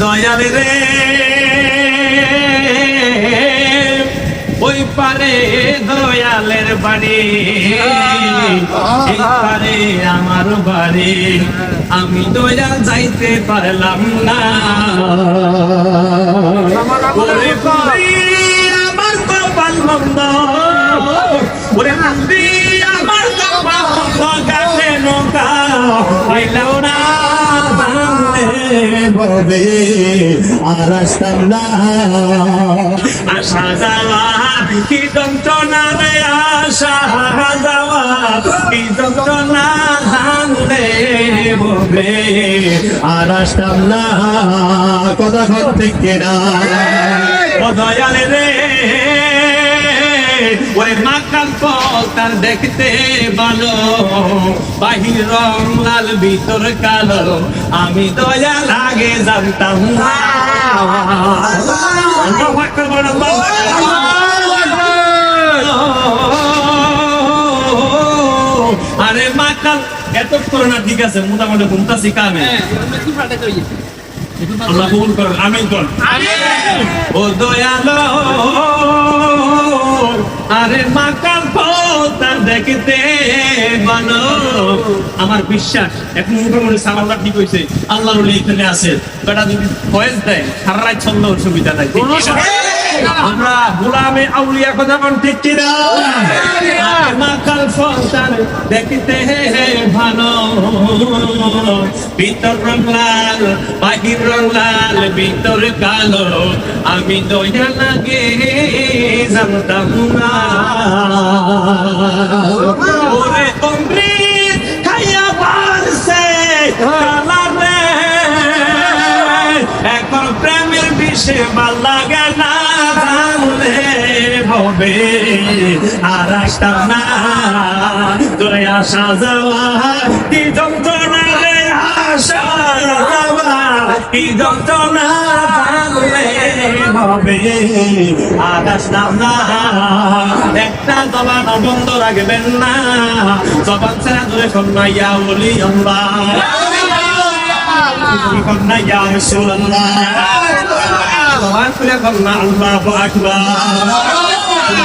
দয়াল রে। ওই পারে দয়ালের বাড়ি এই পারে আমার বাড়ি আমি দয়াল যাইতে পারলাম না। আমার কপাল মন্দ। ওরে ববে আর আসতাম না। আশা যাওয়া কি যন্ত্রণা রে আশা যাওয়া কি যন্ত্রণা জানলে ববে আর আসতাম না। কথা ঘর থেকে না। রে ওই মাকাল তার দেখতে ভালো। বাহির রং লাল ভিতর কালো। আমি দয়া লাগে জানতাম না। আরে মাকাল এত করোনা ঠিক আছে মোটামুটি ঘুমতাছি কামে। আল্লাহ কবুল করেন। আমিন। কর ও দয়ালো আরে মাকাল তার দেখতে বানো। আমার বিশ্বাস এখন মোটামুটি সামাল্লা ঠিক হয়েছে আল্লাহর ওলি এখানে আছে। বেটা যদি ফয়েজ দেয় সারা রাত ছন্দ সুবিধা নাই। আমরা গোলামে আউলিয়া কথা বল ঠিক কি না দেখিতে ভালো ভিতর রং লাল, বাহির রং লাল, ভিতর কালো। আমি দয়া লাগে জানতাম না ওরে অমৃত খাইয়া পারছে। প্রেমের বিষে ভালো লাগে না জানলে হবে। আর আসতাম না। তোরে আসা যাওয়া কি যন্ত্রণা রে আসা যাওয়া কি যন্ত্রণা হবে। আর আসতাম না। একটা জবান বন্ধ রাখবেন না। জবান ছেড়া ধরে কন্যা বলি আল্লাহ। কন্যা রাসূলুল্লাহ। জবান খুলে কন্যা আল্লাহু আকবার